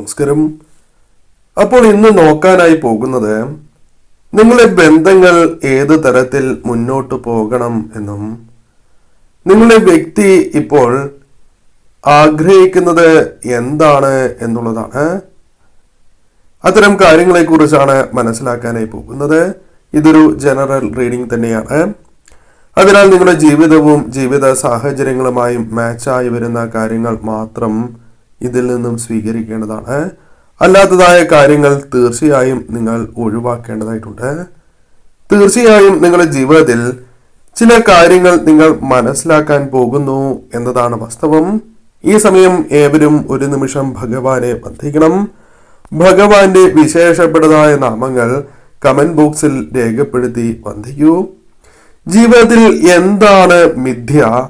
നമസ്കാരം. അപ്പോൾ ഇന്ന് നോക്കാനായി പോകുന്നത് നിങ്ങളുടെ ബന്ധങ്ങൾ ഏത് തരത്തിൽ മുന്നോട്ട് പോകണം എന്നും നിങ്ങളുടെ വ്യക്തി ഇപ്പോൾ ആഗ്രഹിക്കുന്നത് എന്താണ് എന്നുള്ളതാണ്. അത്തരം കാര്യങ്ങളെ കുറിച്ചാണ് മനസ്സിലാക്കാനായി പോകുന്നത്. ഇതൊരു ജനറൽ റീഡിംഗ് തന്നെയാണ്. അതിനാൽ നിങ്ങളുടെ ജീവിതവും ജീവിത സാഹചര്യങ്ങളുമായും മാച്ചായി വരുന്ന കാര്യങ്ങൾ മാത്രം ഇതിൽ നിന്നും സ്വീകരിക്കേണ്ടതാണ്. അല്ലാത്തതായ കാര്യങ്ങൾ തീർച്ചയായും നിങ്ങൾ ഒഴിവാക്കേണ്ടതായിട്ടുണ്ട്. തീർച്ചയായും നിങ്ങളുടെ ജീവിതത്തിൽ ചില കാര്യങ്ങൾ നിങ്ങൾ മനസ്സിലാക്കാൻ പോകുന്നു എന്നതാണ് വാസ്തവം. ഈ സമയം ഏവരും ഒരു നിമിഷം ഭഗവാനെ ബന്ധിക്കണം ഭഗവാന്റെ വിശേഷപ്പെട്ടതായ നാമങ്ങൾ കമന്റ് ബോക്സിൽ രേഖപ്പെടുത്തി വന്ധിക്കൂ ജീവിതത്തിൽ എന്താണ് മിഥ്യ?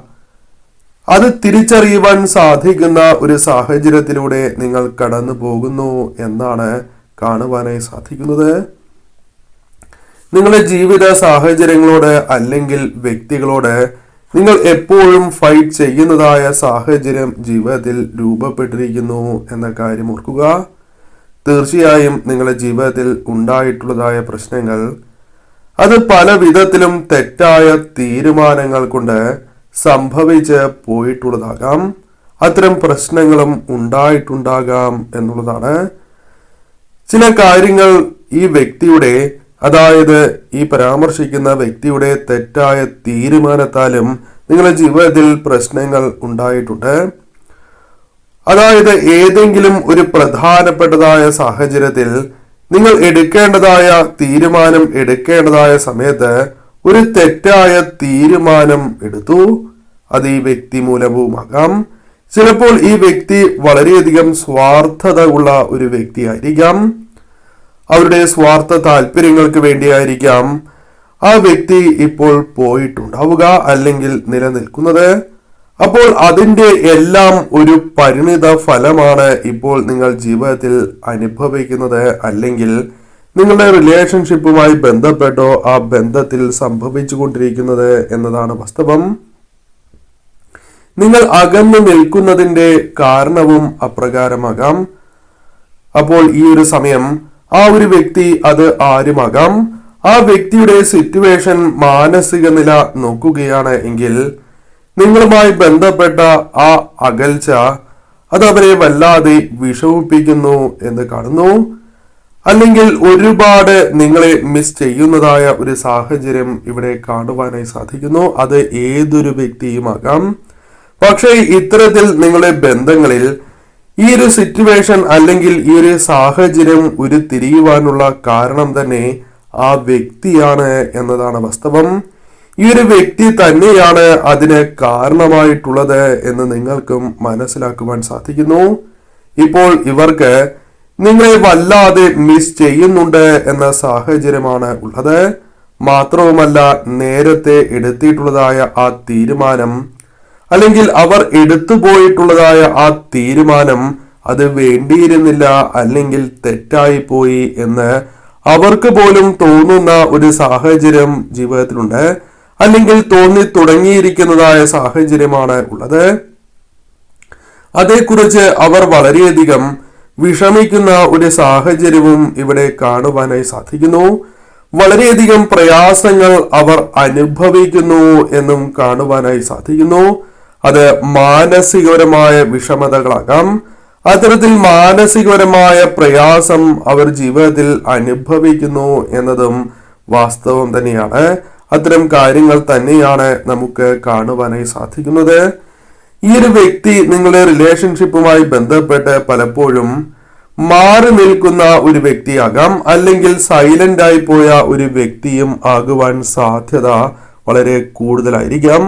അത് തിരിച്ചറിയുവാൻ സാധിക്കുന്ന ഒരു സാഹചര്യത്തിലൂടെ നിങ്ങൾ കടന്നു പോകുന്നു എന്നാണ് കാണുവാനായി സാധിക്കുന്നത്. നിങ്ങളുടെ ജീവിത സാഹചര്യങ്ങളോട് അല്ലെങ്കിൽ വ്യക്തികളോട് നിങ്ങൾ എപ്പോഴും ഫൈറ്റ് ചെയ്യുന്നതായ സാഹചര്യം ജീവിതത്തിൽ രൂപപ്പെട്ടിരിക്കുന്നു എന്ന കാര്യം ഓർക്കുക. തീർച്ചയായും നിങ്ങളുടെ ജീവിതത്തിൽ ഉണ്ടായിട്ടുള്ളതായ പ്രശ്നങ്ങൾ അത് പല വിധത്തിലും തെറ്റായ തീരുമാനങ്ങൾ കൊണ്ട് സംഭവിച്ച് പോയിട്ടുള്ളതാകാം. അത്തരം പ്രശ്നങ്ങളും ഉണ്ടായിട്ടുണ്ടാകാം എന്നുള്ളതാണ്. ചില കാര്യങ്ങൾ ഈ വ്യക്തിയുടെ അതായത് ഈ പരാമർശിക്കുന്ന വ്യക്തിയുടെ തെറ്റായ തീരുമാനത്താലും നിങ്ങളുടെ ജീവിതത്തിൽ പ്രശ്നങ്ങൾ ഉണ്ടായിട്ടുണ്ട്. അതായത് ഏതെങ്കിലും ഒരു പ്രധാനപ്പെട്ടതായ സാഹചര്യത്തിൽ നിങ്ങൾ എടുക്കേണ്ടതായ തീരുമാനം എടുക്കേണ്ടതായ സമയത്ത് ഒരു തെറ്റായ തീരുമാനം എടുത്തു. അത് ഈ വ്യക്തി മൂലവുമാകാം ചിലപ്പോൾ ഈ വ്യക്തി വളരെയധികം സ്വാർത്ഥത ഉള്ള ഒരു വ്യക്തിയായിരിക്കാം. അവരുടെ സ്വാർത്ഥ താല്പര്യങ്ങൾക്ക് വേണ്ടിയായിരിക്കാം ആ വ്യക്തി ഇപ്പോൾ പോയിട്ടുണ്ടാവുക അല്ലെങ്കിൽ നിലനിൽക്കുന്നത്. അപ്പോൾ അതിന്റെ എല്ലാം ഒരു പരിണിത ഫലമാണ് ഇപ്പോൾ നിങ്ങൾ ജീവിതത്തിൽ അനുഭവിക്കുന്നത് അല്ലെങ്കിൽ നിങ്ങളുടെ റിലേഷൻഷിപ്പുമായി ബന്ധപ്പെട്ടോ ആ ബന്ധത്തിൽ സംഭവിച്ചുകൊണ്ടിരിക്കുന്നത് എന്നതാണ് വാസ്തവം. നിങ്ങൾ അകന്നു നിൽക്കുന്നതിന്റെ കാരണവും അപ്രകാരമാകാം. അപ്പോൾ ഈ ഒരു സമയം ആ ഒരു വ്യക്തി അത് ആരുമാകാം? ആ വ്യക്തിയുടെ സിറ്റുവേഷൻ മാനസിക നില നോക്കുകയാണ് എങ്കിൽ നിങ്ങളുമായി ബന്ധപ്പെട്ട ആ അകൽച്ച അത് അവരെ വല്ലാതെ വിഷമിപ്പിക്കുന്നു എന്ന് കാണുന്നു. അല്ലെങ്കിൽ ഒരുപാട് നിങ്ങളെ മിസ് ചെയ്യുന്നതായ ഒരു സാഹചര്യം ഇവിടെ കാണുവാനായി സാധിക്കുന്നു. അത് ഏതൊരു വ്യക്തിയുമാകാം. പക്ഷേ ഇത്തരത്തിൽ നിങ്ങളുടെ ബന്ധങ്ങളിൽ ഈ ഒരു സിറ്റുവേഷൻ അല്ലെങ്കിൽ ഈ ഒരു സാഹചര്യം ഉരുത്തിരിയുവാനുള്ള കാരണം തന്നെ ആ വ്യക്തിയാണ് എന്നതാണ് വാസ്തവം. ഈ ഒരു വ്യക്തി തന്നെയാണ് അതിന് കാരണമായിട്ടുള്ളത് എന്ന് നിങ്ങൾക്കും മനസ്സിലാക്കുവാൻ സാധിക്കുന്നു. ഇപ്പോൾ ഇവർക്ക് നിങ്ങളെ വല്ലാതെ മിസ് ചെയ്യുന്നുണ്ട് എന്ന സാഹചര്യമാണ് ഉള്ളത്. മാത്രവുമല്ല നേരത്തെ എടുത്തിട്ടുള്ളതായ ആ തീരുമാനം അല്ലെങ്കിൽ അവർ എടുത്തു പോയിട്ടുള്ളതായ ആ തീരുമാനം അത് വേണ്ടിയിരുന്നില്ല അല്ലെങ്കിൽ തെറ്റായി പോയി എന്ന് അവർക്ക് പോലും തോന്നുന്ന ഒരു സാഹചര്യം ജീവിതത്തിലുണ്ട് അല്ലെങ്കിൽ തോന്നി തുടങ്ങിയിരിക്കുന്നതായ സാഹചര്യമാണ് ഉള്ളത്. അതേക്കുറിച്ച് അവർ വളരെയധികം വിഷമിക്കുന്ന ഒരു സാഹചര്യവും ഇവിടെ കാണുവാനായി സാധിക്കുന്നു. വളരെയധികം പ്രയാസങ്ങൾ അവർ അനുഭവിക്കുന്നു എന്നും കാണുവാനായി സാധിക്കുന്നു. അത് മാനസികപരമായ വിഷമതകളാകാം. അത്തരത്തിൽ മാനസികപരമായ പ്രയാസം അവർ ജീവിതത്തിൽ അനുഭവിക്കുന്നു എന്നതും വാസ്തവം തന്നെയാണ്. അത്തരം കാര്യങ്ങൾ തന്നെയാണ് നമുക്ക് കാണുവാനായി സാധിക്കുന്നത്. ഈ ഒരു വ്യക്തി നിങ്ങളുടെ റിലേഷൻഷിപ്പുമായി ബന്ധപ്പെട്ട് പലപ്പോഴും മാറി നിൽക്കുന്ന ഒരു വ്യക്തിയാകാം അല്ലെങ്കിൽ സൈലന്റ് ആയി പോയ ഒരു വ്യക്തിയും ആകുവാൻ സാധ്യത വളരെ കൂടുതലായിരിക്കാം.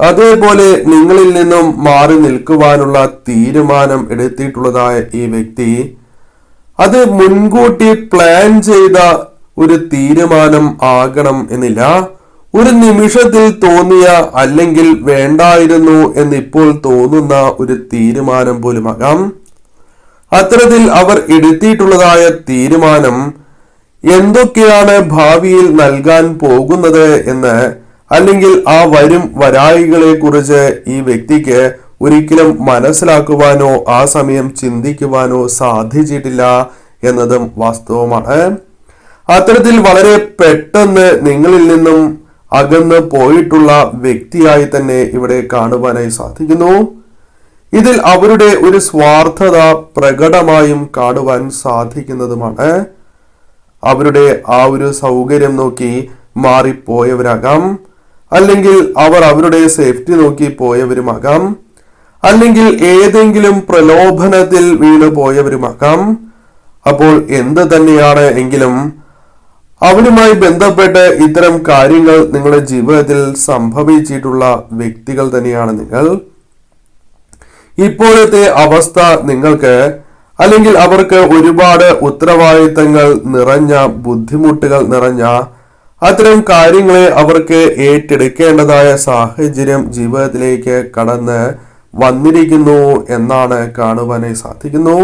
അതേപോലെ നിങ്ങളിൽ നിന്നും മാറി നിൽക്കുവാനുള്ള തീരുമാനം എടുത്തിട്ടുള്ളതായ ഈ വ്യക്തി അത് മുൻകൂട്ടി പ്ലാൻ ചെയ്ത ഒരു തീരുമാനം ആകണം എന്നില്ല. ഒരു നിമിഷത്തിൽ തോന്നിയ അല്ലെങ്കിൽ വേണ്ടായിരുന്നു എന്നിപ്പോൾ തോന്നുന്ന ഒരു തീരുമാനം പോലുമാകാം. അത്തരത്തിൽ അവർ എടുത്തിട്ടുള്ളതായ തീരുമാനം എന്തൊക്കെയാണ് ഭാവിയിൽ നൽകാൻ പോകുന്നത് എന്ന് അല്ലെങ്കിൽ ആ വരും വരായികളെ കുറിച്ച് ഈ വ്യക്തിക്ക് ഒരിക്കലും മനസ്സിലാക്കുവാനോ ആ സമയം ചിന്തിക്കുവാനോ സാധിച്ചിട്ടില്ല എന്നതും വാസ്തവമാണ്. അത്തരത്തിൽ വളരെ പെട്ടെന്ന് നിങ്ങളിൽ നിന്നും അകന്ന് പോയിട്ടുള്ള വ്യക്തിയായി തന്നെ ഇവിടെ കാണുവാനായി സാധിക്കുന്നു. ഇതിൽ അവരുടെ ഒരു സ്വാർത്ഥത പ്രകടമായും കാണുവാൻ സാധിക്കുന്നതുമാണ്. അവരുടെ ആ ഒരു സൗകര്യം നോക്കി മാറിപ്പോയവരാകാം. അല്ലെങ്കിൽ അവർ അവരുടെ സേഫ്റ്റി നോക്കി പോയവരുമാകാം. അല്ലെങ്കിൽ ഏതെങ്കിലും പ്രലോഭനത്തിൽ വീണു പോയവരുമാകാം അപ്പോൾ എന്ത് തന്നെയാണ് എങ്കിലും അവനുമായി ബന്ധപ്പെട്ട് ഇത്തരം കാര്യങ്ങൾ നിങ്ങളുടെ ജീവിതത്തിൽ സംഭവിച്ചിട്ടുള്ള വ്യക്തികൾ തന്നെയാണ് നിങ്ങൾ. ഇപ്പോഴത്തെ അവസ്ഥ നിങ്ങൾക്ക് അല്ലെങ്കിൽ അവർക്ക് ഒരുപാട് ഉത്തരവാദിത്തങ്ങൾ നിറഞ്ഞ ബുദ്ധിമുട്ടുകൾ നിറഞ്ഞ അത്തരം കാര്യങ്ങളെ അവർക്ക് ഏറ്റെടുക്കേണ്ടതായ സാഹചര്യം ജീവിതത്തിലേക്ക് കടന്ന് വന്നിരിക്കുന്നു എന്നാണ് കാണുവാനായി സാധിക്കുന്നു.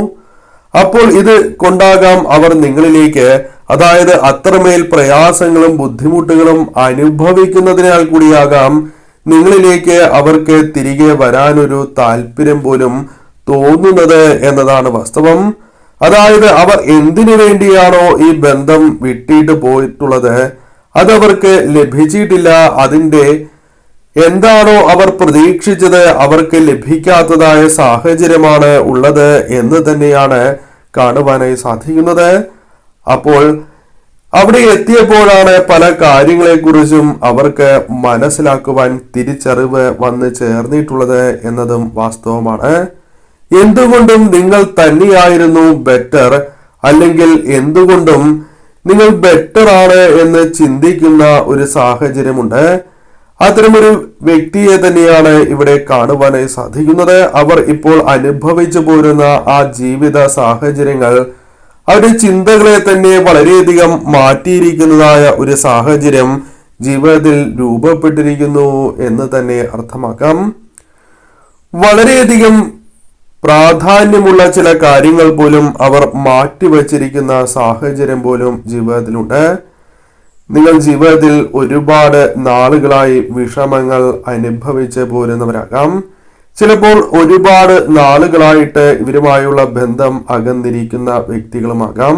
അപ്പോൾ ഇത് കൊണ്ടാകാം അവർ നിങ്ങളിലേക്ക് അതായത് അത്രമേൽ പ്രയാസങ്ങളും ബുദ്ധിമുട്ടുകളും അനുഭവിക്കുന്നതിനാൽ കൂടിയാകാം നിങ്ങളിലേക്ക് അവർക്ക് തിരികെ വരാനൊരു താല്പര്യം പോലും തോന്നുന്നത് എന്നതാണ് വാസ്തവം. അതായത് അവർ എന്തിനു വേണ്ടിയാണോ ഈ ബന്ധം വിട്ടിട്ട് പോയിട്ടുള്ളത് അതവർക്ക് ലഭിച്ചിട്ടില്ല. അതിന്റെ എന്താണോ അവർ പ്രതീക്ഷിച്ചത് അവർക്ക് ലഭിക്കാത്തതായ സാഹചര്യമാണ് ഉള്ളത് എന്ന് തന്നെയാണ് കാണുവാനായി സാധിക്കുന്നത്. അപ്പോൾ അവിടെ എത്തിയപ്പോഴാണ് പല കാര്യങ്ങളെക്കുറിച്ചും അവർക്ക് മനസ്സിലാക്കുവാൻ തിരിച്ചറിവ് വന്ന് ചേർന്നിട്ടുള്ളത് എന്നതും വാസ്തവമാണ്. എന്തുകൊണ്ടും നിങ്ങൾ തന്നെയായിരുന്നു ബെറ്റർ അല്ലെങ്കിൽ എന്തുകൊണ്ടും നിങ്ങൾ ബെറ്റർ ആണ് എന്ന് ചിന്തിക്കുന്ന ഒരു സാഹചര്യമുണ്ട്. അത്തരമൊരു വ്യക്തിയെ തന്നെയാണ് ഇവിടെ കാണുവാനായി സാധിക്കുന്നത്. അവർ ഇപ്പോൾ അനുഭവിച്ചു പോരുന്ന ആ ജീവിത സാഹചര്യങ്ങൾ അവരുടെ ചിന്തകളെ തന്നെ വളരെയധികം മാറ്റിയിരിക്കുന്നതായ ഒരു സാഹചര്യം ജീവിതത്തിൽ രൂപപ്പെട്ടിരിക്കുന്നു എന്ന് തന്നെ അർത്ഥമാക്കാം. വളരെയധികം പ്രാധാന്യമുള്ള ചില കാര്യങ്ങൾ പോലും അവർ മാറ്റിവച്ചിരിക്കുന്ന സാഹചര്യം പോലും ജീവിതത്തിലുണ്ട്. നിങ്ങൾ ജീവിതത്തിൽ ഒരുപാട് നാളുകളായി വിഷമങ്ങൾ അനുഭവിച്ച് പോരുന്നവരാകാം. ചിലപ്പോൾ ഒരുപാട് നാളുകളായിട്ട് ഇവരുമായുള്ള ബന്ധം അകന്നിരിക്കുന്ന വ്യക്തികളുമാകാം.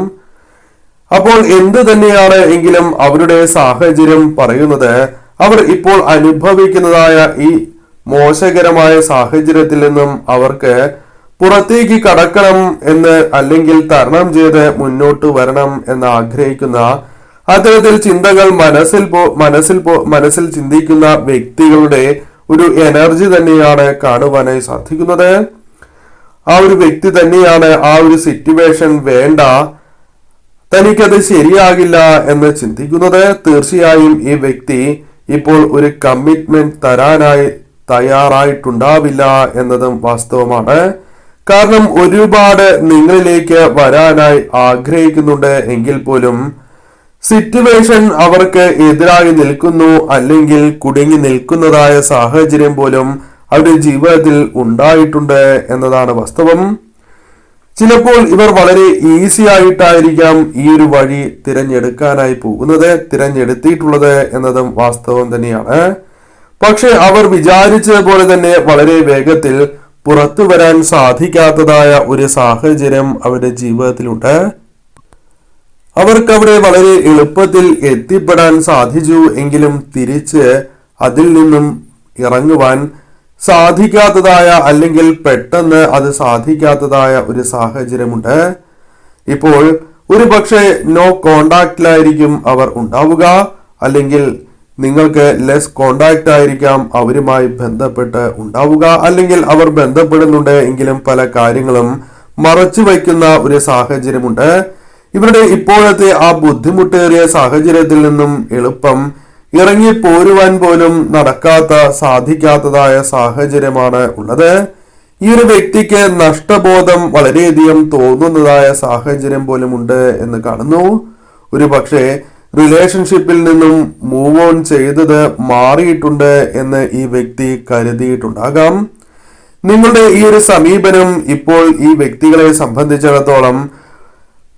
അപ്പോൾ എന്ത് തന്നെയാണ് എങ്കിലും അവരുടെ സാഹചര്യം പറയുന്നത്? അവർ ഇപ്പോൾ അനുഭവിക്കുന്നതായ ഈ മോശകരമായ സാഹചര്യത്തിൽ നിന്നും അവർക്ക് പുറത്തേക്ക് കടക്കണം എന്ന് അല്ലെങ്കിൽ തരണം ചെയ്ത് മുന്നോട്ട് വരണം എന്ന് ആഗ്രഹിക്കുന്ന അത്തരത്തിൽ ചിന്തകൾ മനസ്സിൽ പോ മനസ്സിൽ പോ മനസ്സിൽ ചിന്തിക്കുന്ന വ്യക്തികളുടെ ഒരു എനർജി തന്നെയാണ് കാണുവാനായി സാധിക്കുന്നത്. ആ ഒരു വ്യക്തി തന്നെയാണ് ആ ഒരു സിറ്റുവേഷൻ വേണ്ട തനിക്കത് ശരിയാകില്ല എന്ന് ചിന്തിക്കുന്നത്. തീർച്ചയായും ഈ വ്യക്തി ഇപ്പോൾ ഒരു കമ്മിറ്റ്മെന്റ് തരാനായി തയ്യാറായിട്ടുണ്ടാവില്ല എന്നതും വാസ്തവമാണ്. കാരണം ഒരുപാട് നിങ്ങളിലേക്ക് വരാനായി ആഗ്രഹിക്കുന്നുണ്ട് എങ്കിൽ പോലും സിറ്റുവേഷൻ അവർക്ക് എതിരായി നിൽക്കുന്നു അല്ലെങ്കിൽ കുടുങ്ങി നിൽക്കുന്നതായ സാഹചര്യം പോലും അവരുടെ ജീവിതത്തിൽ ഉണ്ടായിട്ടുണ്ട് എന്നതാണ് വാസ്തവം. ചിലപ്പോൾ ഇവർ വളരെ ഈസി ആയിട്ടായിരിക്കാം ഈ ഒരു വഴി തിരഞ്ഞെടുക്കാനായി പോകുന്നത് തിരഞ്ഞെടുത്തിട്ടുള്ളത് എന്നതും വാസ്തവം തന്നെയാണ്. പക്ഷെ അവർ വിചാരിച്ചതുപോലെ തന്നെ വളരെ വേഗത്തിൽ പുറത്തു വരാൻ സാധിക്കാത്തതായ ഒരു സാഹചര്യം അവരുടെ ജീവിതത്തിലുണ്ട്. അവർക്ക് അവിടെ വളരെ എളുപ്പത്തിൽ എത്തിപ്പെടാൻ സാധിച്ചു എങ്കിലും തിരിച്ച് അതിൽ നിന്നും ഇറങ്ങുവാൻ സാധിക്കാത്തതായ അല്ലെങ്കിൽ പെട്ടെന്ന് അത് സാധിക്കാത്തതായ ഒരു സാഹചര്യമുണ്ട്. ഇപ്പോൾ ഒരു പക്ഷേ നോ കോണ്ടാക്റ്റിലായിരിക്കും അവർ ഉണ്ടാവുക അല്ലെങ്കിൽ നിങ്ങൾക്ക് ലെസ് കോണ്ടാക്റ്റ് ആയിരിക്കാം അവരുമായി ബന്ധപ്പെട്ട് ഉണ്ടാവുക അല്ലെങ്കിൽ അവർ ബന്ധപ്പെടുന്നുണ്ട് എങ്കിലും പല കാര്യങ്ങളും മറച്ചു വയ്ക്കുന്ന ഒരു സാഹചര്യമുണ്ട്. ഇവരുടെ ഇപ്പോഴത്തെ ആ ബുദ്ധിമുട്ടേറിയ സാഹചര്യത്തിൽ നിന്നും എളുപ്പം ഇറങ്ങി പോരുവാൻ പോലും നടക്കാത്ത സാധിക്കാത്തതായ സാഹചര്യമാണ് ഉള്ളത്. ഈ ഒരു വ്യക്തിക്ക് നഷ്ടബോധം വളരെയധികം തോന്നുന്നതായ സാഹചര്യം പോലും ഉണ്ട് എന്ന് കാണുന്നു. ഒരു പക്ഷേ റിലേഷൻഷിപ്പിൽ നിന്നും മൂവ് ഓൺ ചെയ്തത് മാറിയിട്ടുണ്ട് എന്ന് ഈ വ്യക്തി കരുതിയിട്ടുണ്ടാകാം. നിങ്ങളുടെ ഈ ഒരു സമീപനം ഇപ്പോൾ ഈ വ്യക്തികളെ സംബന്ധിച്ചിടത്തോളം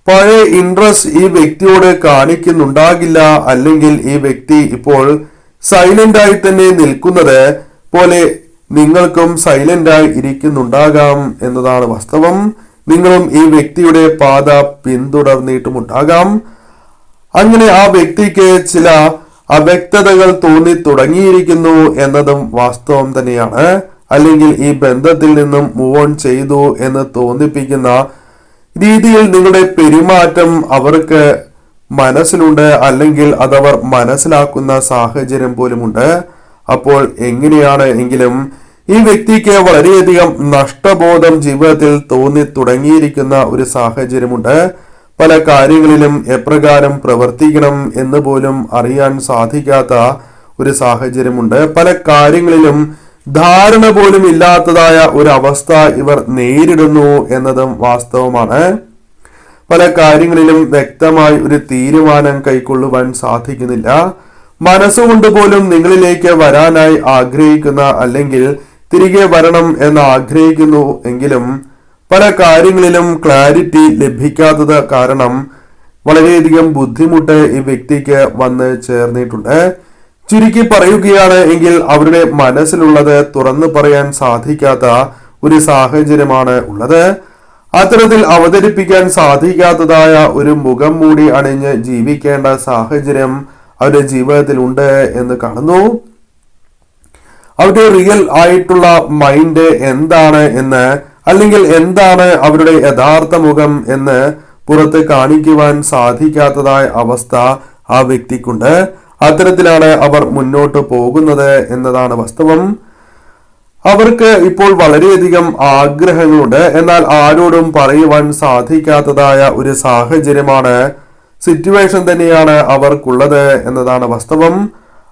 പഴയ ഇൻട്രസ്റ്റ് ഈ വ്യക്തിയോട് കാണിക്കുന്നുണ്ടാകില്ല അല്ലെങ്കിൽ ഈ വ്യക്തി ഇപ്പോൾ സൈലന്റ് ആയി തന്നെ നിൽക്കുന്നത് പോലെ നിങ്ങൾക്കും സൈലന്റ് ആയി ഇരിക്കുന്നുണ്ടാകാം എന്നതാണ് വാസ്തവം. നിങ്ങളും ഈ വ്യക്തിയുടെ പാത പിന്തുടർന്നിട്ടുമുണ്ടാകാം. അങ്ങനെ ആ വ്യക്തിക്ക് ചില അവ്യക്തതകൾ തോന്നി തുടങ്ങിയിരിക്കുന്നു എന്നതും വാസ്തവം തന്നെയാണ്. അല്ലെങ്കിൽ ഈ ബന്ധത്തിൽ നിന്നും മൂവ് ഓൺ ചെയ്തു എന്ന് തോന്നിപ്പിക്കുന്ന രീതിയിൽ നിങ്ങളുടെ പെരുമാറ്റം അവർക്ക് മനസ്സിലുണ്ട് അല്ലെങ്കിൽ അതവർ മനസ്സിലാക്കുന്ന സാഹചര്യം പോലുമുണ്ട്. അപ്പോൾ എങ്ങനെയാണ് എങ്കിലും ഈ വ്യക്തിക്ക് വളരെയധികം നഷ്ടബോധം ജീവിതത്തിൽ തോന്നി തുടങ്ങിയിരിക്കുന്ന ഒരു സാഹചര്യമുണ്ട്. പല കാര്യങ്ങളിലും എപ്രകാരം പ്രവർത്തിക്കണം എന്ന് പോലും അറിയാൻ സാധിക്കാത്ത ഒരു സാഹചര്യമുണ്ട്. പല കാര്യങ്ങളിലും ധാരണ പോലും ഇല്ലാത്തതായ ഒരു അവസ്ഥ ഇവർ നേരിടുന്നു എന്നതും വാസ്തവമാണ്. പല കാര്യങ്ങളിലും വ്യക്തമായി ഒരു തീരുമാനം കൈക്കൊള്ളുവാൻ സാധിക്കുന്നില്ല. മനസ്സുകൊണ്ട് പോലും നിങ്ങളിലേക്ക് വരാനായി ആഗ്രഹിക്കുന്ന അല്ലെങ്കിൽ തിരികെ വരണം എന്ന് ആഗ്രഹിക്കുന്നു എങ്കിലും പല കാര്യങ്ങളിലും ക്ലാരിറ്റി ലഭിക്കാത്തത് കാരണം വളരെയധികം ബുദ്ധിമുട്ട് ഈ വ്യക്തിക്ക് വന്ന് ചേർന്നിട്ടുണ്ട്. ചുരുക്കി പറയുകയാണ് എങ്കിൽ അവരുടെ മനസ്സിലുള്ളത് തുറന്നു പറയാൻ സാധിക്കാത്ത ഒരു സാഹചര്യമാണ് ഉള്ളത്. അത്തരത്തിൽ അവതരിപ്പിക്കാൻ സാധിക്കാത്തതായ ഒരു മുഖം മൂടി അണിഞ്ഞ് ജീവിക്കേണ്ട സാഹചര്യം അവരുടെ ജീവിതത്തിൽ ഉണ്ട് എന്ന് കാണുന്നു. അവരുടെ റിയൽ ആയിട്ടുള്ള മൈൻഡ് എന്താണ് എന്ന് അല്ലെങ്കിൽ എന്താണ് അവരുടെ യഥാർത്ഥ മുഖം എന്ന് പുറത്ത് കാണിക്കുവാൻ സാധിക്കാത്തതായ അവസ്ഥ ആ വ്യക്തിക്കുണ്ട്. അത്തരത്തിലാണ് അവർ മുന്നോട്ട് പോകുന്നത് എന്നതാണ് വാസ്തവം. അവർക്ക് ഇപ്പോൾ വളരെയധികം ആഗ്രഹങ്ങളുണ്ട്. എന്നാൽ ആരോടും പറയുവാൻ സാധിക്കാത്തതായ ഒരു സാഹചര്യമാണ് സിറ്റുവേഷൻ തന്നെയാണ് അവർക്കുള്ളത് എന്നതാണ് വാസ്തവം.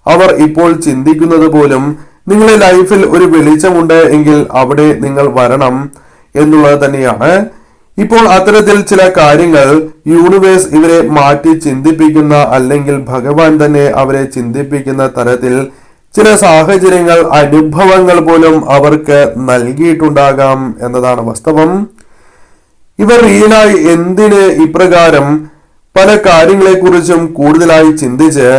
അവർ ഇപ്പോൾ ചിന്തിക്കുന്നത് പോലും നിങ്ങളുടെ ലൈഫിൽ ഒരു വെളിച്ചമുണ്ട് എങ്കിൽ അവിടെ നിങ്ങൾ വരണം എന്നുള്ളത് തന്നെയാണ്. ഇപ്പോൾ അത്തരത്തിൽ ചില കാര്യങ്ങൾ യൂണിവേഴ്സ് ഇവരെ മാറ്റി ചിന്തിപ്പിക്കുന്ന അല്ലെങ്കിൽ ഭഗവാൻ തന്നെ അവരെ ചിന്തിപ്പിക്കുന്ന തരത്തിൽ ചില സാഹചര്യങ്ങൾ അനുഭവങ്ങൾ പോലും അവർക്ക് നൽകിയിട്ടുണ്ടാകാം എന്നതാണ് വാസ്തവം. ഇവർ റിയലായി എന്തിന് ഇപ്രകാരം പല കാര്യങ്ങളെക്കുറിച്ചും കൂടുതലായി ചിന്തിച്ച്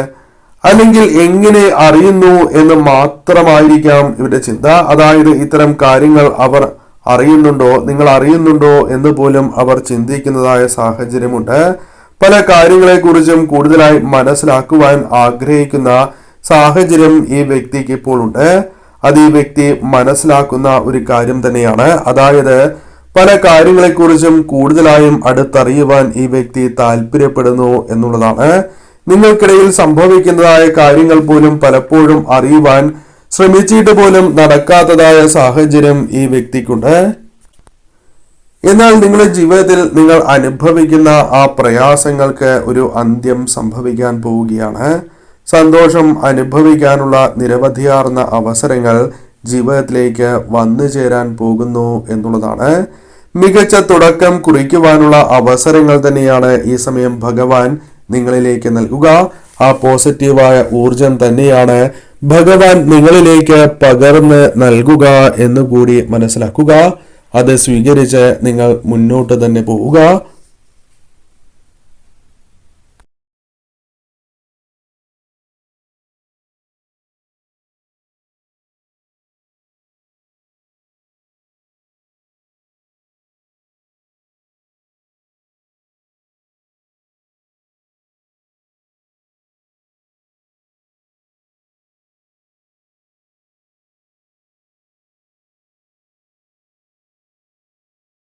അല്ലെങ്കിൽ എങ്ങനെ അറിയുന്നു എന്ന് മാത്രമായിരിക്കാം ഇവരുടെ ചിന്ത. അതായത് ഇത്തരം കാര്യങ്ങൾ അവർ അറിയുന്നുണ്ടോ? നിങ്ങൾ അറിയുന്നുണ്ടോ എന്ന് പോലും അവർ ചിന്തിക്കുന്നതായ സാഹചര്യമുണ്ട്. പല കാര്യങ്ങളെക്കുറിച്ചും കൂടുതലായി മനസ്സിലാക്കുവാൻ ആഗ്രഹിക്കുന്ന സാഹചര്യം ഈ വ്യക്തിക്ക് ഇപ്പോൾ ഉണ്ട്. അത് ഈ വ്യക്തി മനസ്സിലാക്കുന്ന ഒരു കാര്യം തന്നെയാണ്. അതായത് പല കാര്യങ്ങളെക്കുറിച്ചും കൂടുതലായും അടുത്തറിയുവാൻ ഈ വ്യക്തി താല്പര്യപ്പെടുന്നു എന്നുള്ളതാണ്. നിങ്ങൾക്കിടയിൽ സംഭവിക്കുന്നതായ കാര്യങ്ങൾ പോലും പലപ്പോഴും അറിയുവാൻ ശ്രമിച്ചിട്ട് പോലും നടക്കാത്തതായ സാഹചര്യം ഈ വ്യക്തിക്കുണ്ട്. എന്നാൽ നിങ്ങളുടെ ജീവിതത്തിൽ നിങ്ങൾ അനുഭവിക്കുന്ന ആ പ്രയാസങ്ങൾക്ക് ഒരു അന്ത്യം സംഭവിക്കാൻ പോവുകയാണ്. സന്തോഷം അനുഭവിക്കാനുള്ള നിരവധിയാർന്ന അവസരങ്ങൾ ജീവിതത്തിലേക്ക് വന്നു ചേരാൻ പോകുന്നു എന്നുള്ളതാണ്. മികച്ച തുടക്കം കുറിക്കുവാനുള്ള അവസരങ്ങൾ തന്നെയാണ് ഈ സമയം ഭഗവാൻ നിങ്ങളിലേക്ക് നൽകുക. ആ പോസിറ്റീവായ ഊർജം തന്നെയാണ് ഭഗവാൻ നിങ്ങളിലേക്ക് പകർന്ന് നൽകുക എന്നുകൂടി മനസ്സിലാക്കുക. അത് സ്വീകരിച്ച് നിങ്ങൾ മുന്നോട്ട് തന്നെ പോവുക.